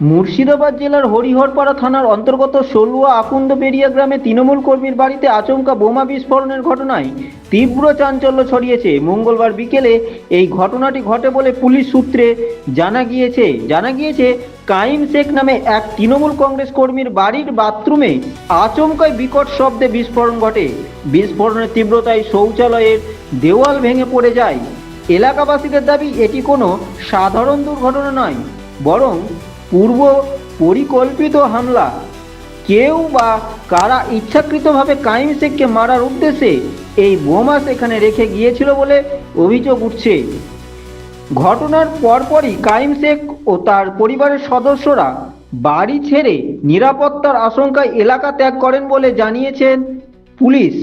মুর্শিদাবাদ জেলার হরিহরপাড়া থানার অন্তর্গত সলুয়া আকুন্দপেরিয়া গ্রামে তৃণমূল কর্মীর বাড়িতে আচমকা বোমা বিস্ফোরণের ঘটনায় তীব্র চাঞ্চল্য ছড়িয়েছে। মঙ্গলবার বিকেলে এই ঘটনাটি ঘটে বলে পুলিশ সূত্রে জানা গিয়েছে। জানা গিয়েছে, কাইম শেখ নামে এক তৃণমূল কংগ্রেস কর্মীর বাড়ির বাথরুমে আচমকায় বিকট শব্দে বিস্ফোরণ ঘটে। বিস্ফোরণের তীব্রতায় শৌচালয়ের দেওয়াল ভেঙে পড়ে যায়। এলাকাবাসীদের দাবি, এটি কোনো সাধারণ দুর্ঘটনা নয়, বরং পূর্ব পরিকল্পিত হামলা। কেউ বা কারা ইচ্ছাকৃতভাবে কাইম শেখকে মারার উদ্দেশ্যে এই বোমা সেখানে রেখে গিয়েছিল বলে অভিযোগ উঠছে। ঘটনার পরপরই কাইম শেখ ও তার পরিবারের সদস্যরা বাড়ি ছেড়ে নিরাপত্তার আশঙ্কায় এলাকা ত্যাগ করেন বলে জানিয়েছেন পুলিশ।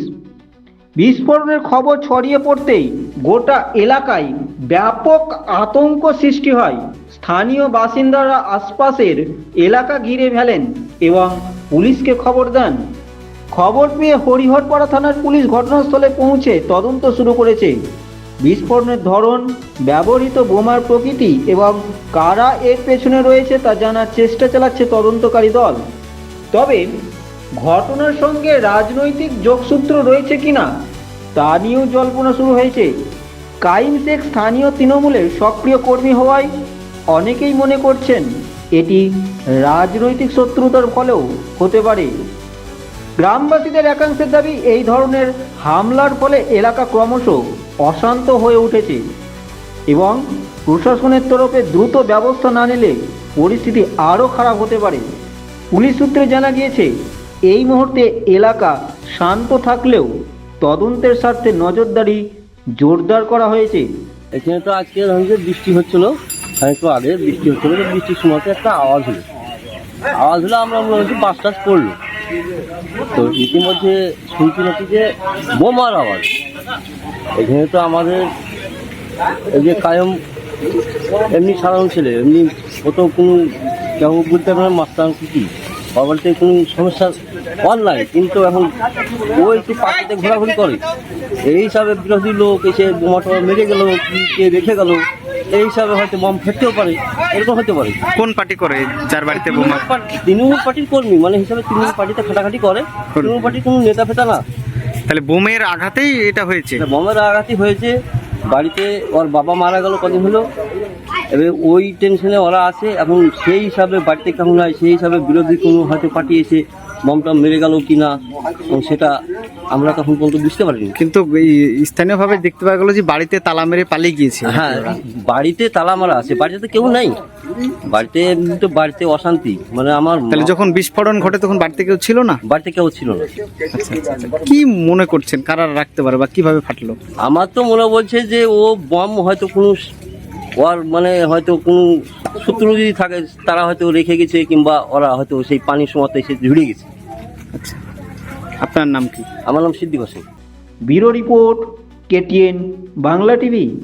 বিস্ফোরণের খবর ছড়িয়ে পড়তেই গোটা এলাকায় ব্যাপক আতঙ্ক সৃষ্টি হয়। স্থানীয় বাসিন্দারা আশপাশের এলাকা ঘিরে ফেলেন এবং পুলিশকে খবর দেন। খবর পেয়ে হরিহরপাড়া থানার পুলিশ ঘটনাস্থলে পৌঁছে তদন্ত শুরু করেছে। বিস্ফোরণের ধরন, ব্যবহৃত বোমার প্রকৃতি এবং কারা এর পেছনে রয়েছে তা জানার চেষ্টা চালাচ্ছে তদন্তকারী দল। তবে ঘটনার সঙ্গে রাজনৈতিক যোগসূত্র রয়েছে কিনা, তা নিয়েও জল্পনা শুরু হয়েছে। কাইম শেখ স্থানীয় তৃণমূলের সক্রিয় কর্মী হওয়ায় অনেকেই মনে করছেন এটি রাজনৈতিক শত্রুতার ফলেও হতে পারে। গ্রামবাসীদের একাংশের দাবি এই ধরনের হামলার ফলে এলাকা ক্রমশ অশান্ত হয়ে উঠেছে এবং প্রশাসনের তরফে দ্রুত ব্যবস্থা না নিলে পরিস্থিতি আরও খারাপ হতে পারে। পুলিশ সূত্রে জানা গিয়েছে, এই মুহূর্তে এলাকা শান্ত থাকলেও তদন্তের স্বার্থে নজরদারি জোরদার করা হয়েছে। এখানে তো আজকে বৃষ্টি হচ্ছিল একটু আগে বৃষ্টি হচ্ছিল বৃষ্টির সময় একটা আওয়াজ হলো। আওয়াজ হলো আমরা মনে হচ্ছে বাস টাস পড়ল তো ইতিমধ্যে শুনছি নাকি যে বোমার আওয়াজ। এখানে তো আমাদের এই যে কায়ম এমনি সাধারণ ছেলে, এমনি কত কোনো কেউ বলতে পারে মাস্টার কি বাবাতে কোনো সমস্যা নাই, কিন্তু এখন ও একটু পাখিতে ঘোরাঘুরি করে। এই হিসাবে বিরোধী লোক এসে বোমা টোমা মেরে গেল, কি কে রেখে গেল? এই হিসাবে হয়তো বম ফেটতেও পারে এরকম হতে পারে। কোন পার্টি করে যার বাড়িতে বোমা? তৃণমূল পার্টি- পার্টির কর্মী মানে হিসাবে তৃণমূল পার্টিতে খাটাখাটি করে তৃণমূল পার্টির কোনো নেতা ফেতা না। তাহলে বোমের আঘাতেই এটা হয়েছে? বোমের আঘাতই হয়েছে বাড়িতে ওর বাবা মারা গেল কদিন হলো এবার ওই টেনশনে ওরা আছে এবং সেই হিসাবে বাড়িতে কেমন হয় সেই হিসাবে বিরোধী কোনো হয়তো পার্টি এসে বমটা মেরে গেল কি না সেটা আমরা তখন পর্যন্ত বুঝতে পারিনি। কিন্তু এই স্থানীয়ভাবে দেখতে পাওয়া গেল যে বাড়িতে তালা মেরে পালিয়ে গিয়েছে। হ্যাঁ বাড়িতে তালা মারা আছে বাড়িতে কেউ নাই। বাড়িতে তো বাড়িতে অশান্তি মানে আমার তাহলে যখন বিস্ফোরণ ঘটে তখন বাড়িতে কেউ ছিল না? বাড়িতে কেউ ছিল না। আচ্ছা আচ্ছা আচ্ছা। কি মনে করছেন কারা রাখতে পারে বা কীভাবে ফাটলো? আমার তো মনে বলছে যে ও বম হয়তো কোনো ওর মানে হয়তো কোনো শত্রু যদি থাকে তারা হয়তো রেখে গেছে কিংবা ওরা হয়তো সেই পানির সময় এসে ঝুড়ে গেছে। আচ্ছা। আপনার নাম কি? আমার নাম Siddique Hossain. Bureau report KTN Bangla TV.